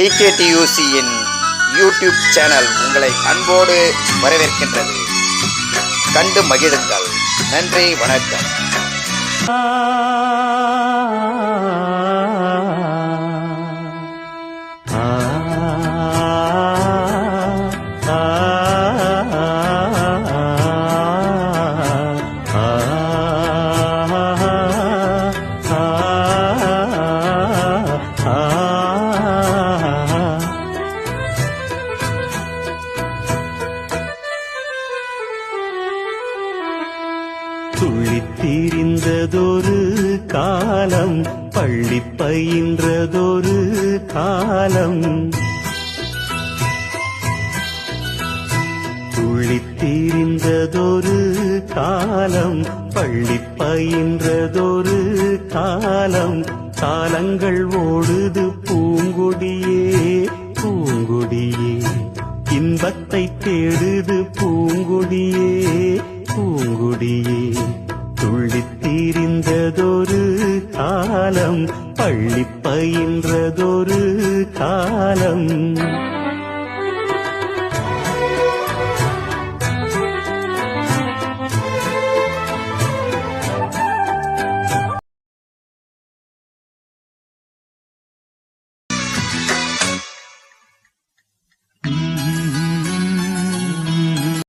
டிகேடியூசியின் YouTube channel உங்களை அன்போடு வரவேற்கின்றது. கண்டு மகிழுங்கள். நன்றி வணக்கம். துள்ளித்தீரிந்ததொரு காலம் பள்ளி பயின்றதொரு காலம். துள்ளித்தீரிந்ததொரு காலம் பள்ளி பயின்றதொரு காலம். காலங்கள் ஓடுது பூங்கொடியே பூங்கொடியே. இன்பத்தை தேடுது பூங்கொடியே துள்ளித்தீரிந்ததொரு காலம் பள்ளி பயின்றதொரு காலம்.